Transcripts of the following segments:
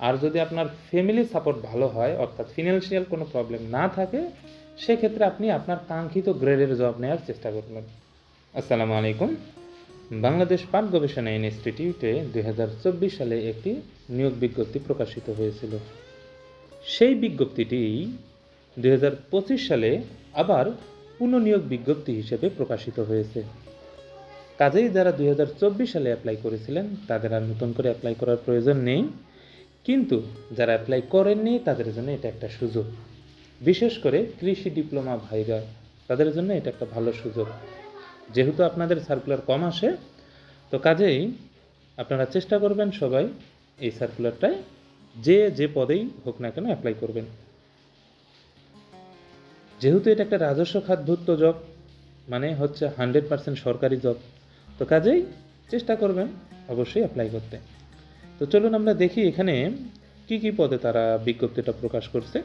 আর যদি আপনার family support ভালো হয়, অর্থাৎ ফিনান্সিয়াল কোনো প্রবলেম না থাকে, সেক্ষেত্রে আপনি আপনার কাঙ্ক্ষিত গ্রেডের জব নেওয়ার চেষ্টা করবেন। আসসালামু আলাইকুম। বাংলাদেশ পাট গবেষণা ইনস্টিটিউটে দুই হাজার চব্বিশ সালে একটি নিয়োগ বিজ্ঞপ্তি প্রকাশিত হয়েছিল। সেই বিজ্ঞপ্তিটি দু হাজার পঁচিশ সালে আবার পুনঃনিয়োগ বিজ্ঞপ্তি হিসেবে প্রকাশিত হয়েছে। কাজেই যারা দুই হাজার চব্বিশ সালে অ্যাপ্লাই করেছিলেন, তাদের আর নতুন করে অ্যাপ্লাই করার প্রয়োজন নেই। কিন্তু যারা অ্যাপ্লাই করেননি, তাদের জন্য এটা একটা সুযোগ। বিশেষ করে কৃষি ডিপ্লোমা ভাইরা, তাদের জন্য এটা একটা ভালো সুযোগ। যেহেতু আপনাদের সার্কুলার কম আসে, তো কাজেই আপনারা চেষ্টা করবেন সবাই এই সার্কুলারটায় যে যে পদেই হোক না কেন অ্যাপ্লাই করবেন। যেহেতু এটা একটা রাজস্ব খাতভুক্ত জব মানে হচ্ছে হান্ড্রেড পার্সেন্ট সরকারি জব তো কাজেই চেষ্টা করবেন অবশ্যই অ্যাপ্লাই করতে। তো চলুন আমরা দেখি এখানে কি কি পদে তারা বিজ্ঞপ্তিটা প্রকাশ করছে।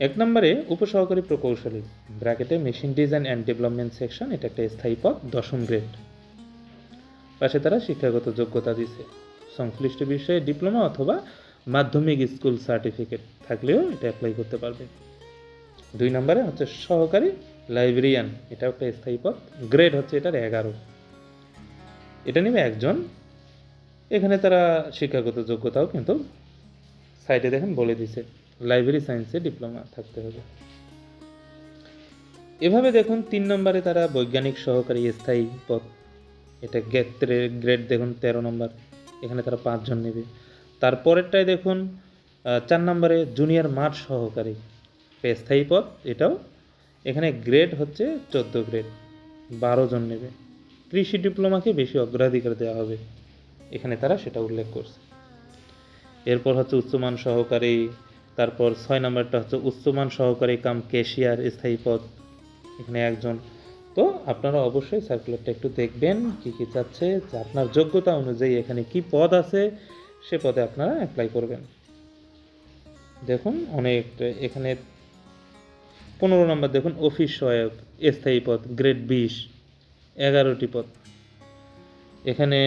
এক নম্বরে উপসহকারী প্রকৌশলী, ব্র্যাকেটে machine design and development section, এটা একটা স্থায়ী পদ, দশম গ্রেড। পাশে তারা শিক্ষাগত যোগ্যতা দিছে। সংশ্লিষ্ট বিষয়ে ডিপ্লোমা অথবা মাধ্যমিক স্কুল সার্টিফিকেট থাকলেও এটা অ্যাপ্লাই করতে পারবে। দুই নম্বরে হচ্ছে সহকারী লাইব্রেরিয়ান এটা একটা স্থায়ী পদ, গ্রেড হচ্ছে এটার এগারো। এটা নেবে একজন এখানে তারা শিক্ষাগত যোগ্যতাও কিন্তু সাইডে দেখেন বলে দিছে লাইব্রেরি সায়েন্সে ডিপ্লোমা থাকতে হবে। এভাবে দেখুন তিন নম্বরে তারা বৈজ্ঞানিক সহকারী স্থায়ী পদ, এটা গ্রেড গ্রেড দেখুন তেরো নম্বর, এখানে তারা পাঁচজন নেবে। তারপরেরটায় দেখুন চার নম্বরে জুনিয়র মাঠ সহকারী স্থায়ী পদ, এটাও এখানে গ্রেড হচ্ছে চোদ্দ গ্রেড বারো জন নেবে। কৃষি ডিপ্লোমাকে বেশি অগ্রাধিকার দেওয়া হবে। এখানে তারা সেটা উল্লেখ করছে। এরপর হচ্ছে উচ্চমান সহকারী, তারপর ছয় নম্বরটা হচ্ছে উচ্চমান সহকারী কাম ক্যাশিয়ার স্থায়ী পদ, এখানে একজন। তো আপনারা অবশ্যই সার্কুলারটা একটু দেখবেন, কি কি চাচ্ছে আপনার যোগ্যতা অনুযায়ী এখানে কি পদ আছে, সে পদে আপনারা অ্যাপ্লাই করবেন। দেখুন, অনেক এখানে পনেরো নম্বর দেখুন, অফিস সহায়ক, স্থায়ী পদ গ্রেড বিশ, এগারোটি পদ। এখানে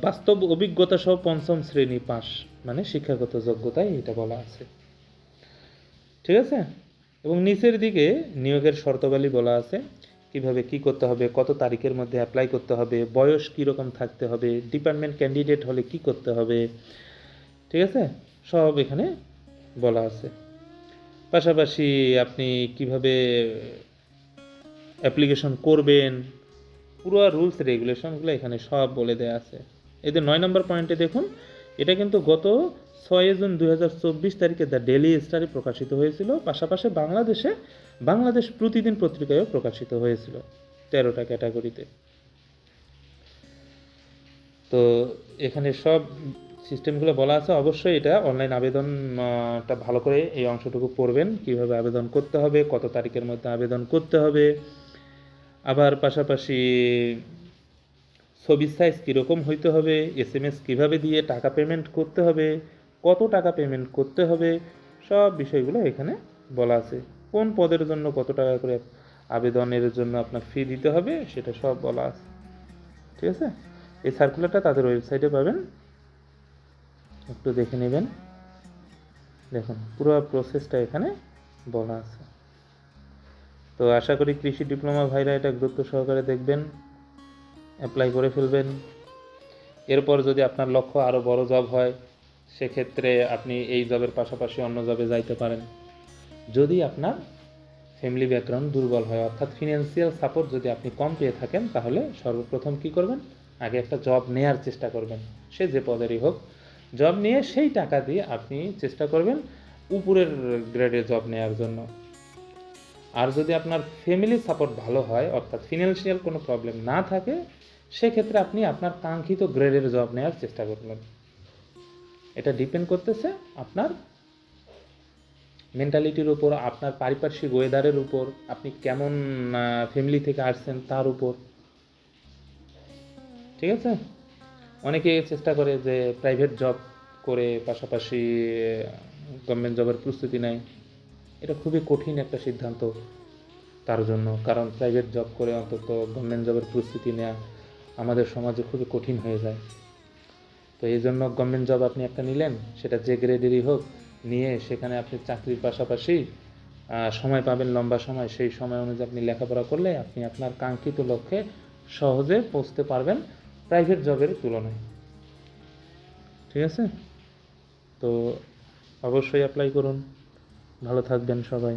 বাস্তব অভিজ্ঞতা সহ পঞ্চম শ্রেণি পাস মানে শিক্ষাগত যোগ্যতায় এটা বলা আছে। ঠিক আছে? এবং নিচের দিকে নিয়োগের শর্তাবলী বলা আছে, কীভাবে কি করতে হবে, কত তারিখের মধ্যে অ্যাপ্লাই করতে হবে, বয়স কীরকম থাকতে হবে ডিপার্টমেন্ট ক্যান্ডিডেট হলে কি করতে হবে, ঠিক আছে? সব এখানে বলা আছে। পাশাপাশি আপনি কীভাবে অ্যাপ্লিকেশন করবেন পুরো রুলস রেগুলেশনগুলো এখানে সব বলে দেওয়া আছে। এদের নয় নম্বর পয়েন্টে দেখুন, এটা কিন্তু গত ছয় জুন দু হাজার চব্বিশ তারিখে দ্য ডেলি স্টারে প্রকাশিত হয়েছিল। পাশাপাশি বাংলাদেশে বাংলাদেশ প্রতিদিন পত্রিকায়ও প্রকাশিত হয়েছিল তেরোটা ক্যাটাগরিতে। তো এখানে সব সিস্টেমগুলো বলা আছে। অবশ্যই এটা অনলাইন আবেদনটা ভালো করে এই অংশটুকু পড়বেন। কীভাবে আবেদন করতে হবে, কত তারিখের মধ্যে আবেদন করতে হবে আবার পাশাপাশি ছবির সাইজ কীরকম হইতে হবে এস এম এস কীভাবে দিয়ে টাকা পেমেন্ট করতে হবে, কত টাকা পেমেন্ট করতে হবে, সব বিষয়গুলো এখানে বলা আছে। কোন পদের জন্য কত টাকা করে আবেদনের জন্য আপনার ফি দিতে হবে, সেটা সব বলা আছে। ঠিক আছে? এই সার্কুলারটা তাদের ওয়েবসাইটে পাবেন। একটু দেখে নেবেন। দেখুন, পুরো প্রসেসটা এখানে বলা আছে। তো আশা করি কৃষি ডিপ্লোমা ভাইরা এটা গুরুত্ব সহকারে দেখবেন অ্যাপ্লাই করে ফেলবেন। এরপর যদি আপনার লক্ষ্য আরও বড় জব হয়, সেক্ষেত্রে আপনি এই জবের পাশাপাশি অন্য জবে যাইতে পারেন। যদি আপনার ফ্যামিলি ব্যাকগ্রাউন্ড দুর্বল হয়, অর্থাৎ ফিনান্সিয়াল সাপোর্ট যদি আপনি কম পেয়ে থাকেন, তাহলে সর্বপ্রথম কি করবেন? আগে একটা জব নেয়ার চেষ্টা করবেন। সে যে পদেরই হোক জব নিয়ে সেই টাকা দিয়ে আপনি চেষ্টা করবেন, উপরের গ্রেডে জব নেওয়ার জন্য। আর যদি আপনার ফ্যামিলি সাপোর্ট ভালো হয়, অর্থাৎ ফিনান্সিয়াল কোনো প্রবলেম না থাকে, সেক্ষেত্রে আপনি আপনার কাঙ্ক্ষিত গ্রেডের জব নেওয়ার চেষ্টা করবেন। এটা ডিপেন্ড করতেছে আপনার মেন্টালিটির উপর, আপনার পারিপার্শ্বিক ওয়েদারের উপর, আপনি কেমন ফ্যামিলি থেকে আসছেন তার উপর। ঠিক আছে? অনেকে চেষ্টা করে যে প্রাইভেট জব করে, পাশাপাশি গভর্নমেন্ট জবের প্রস্তুতি নেয়। এটা খুবই কঠিন একটা সিদ্ধান্ত তার জন্য, কারণ প্রাইভেট জব করে অন্তত গভর্নমেন্ট জবের প্রস্তুতি নেওয়া আমাদের সমাজে খুবই কঠিন হয়ে যায়। তো এই জন্য গভর্নমেন্ট জব আপনি একটা নিলেন, সেটা যে গ্রেডেরই হোক, নিয়ে সেখানে আপনি চাকরির পাশাপাশি সময় পাবেন লম্বা সময়, সেই সময় অনুযায়ী আপনি লেখাপড়া করলে আপনি আপনার কাঙ্ক্ষিত লক্ষ্যে সহজে পৌঁছতে পারবেন প্রাইভেট জবের তুলনায়। ঠিক আছে? তো অবশ্যই অ্যাপ্লাই করুন। ভালো থাকবেন সবাই।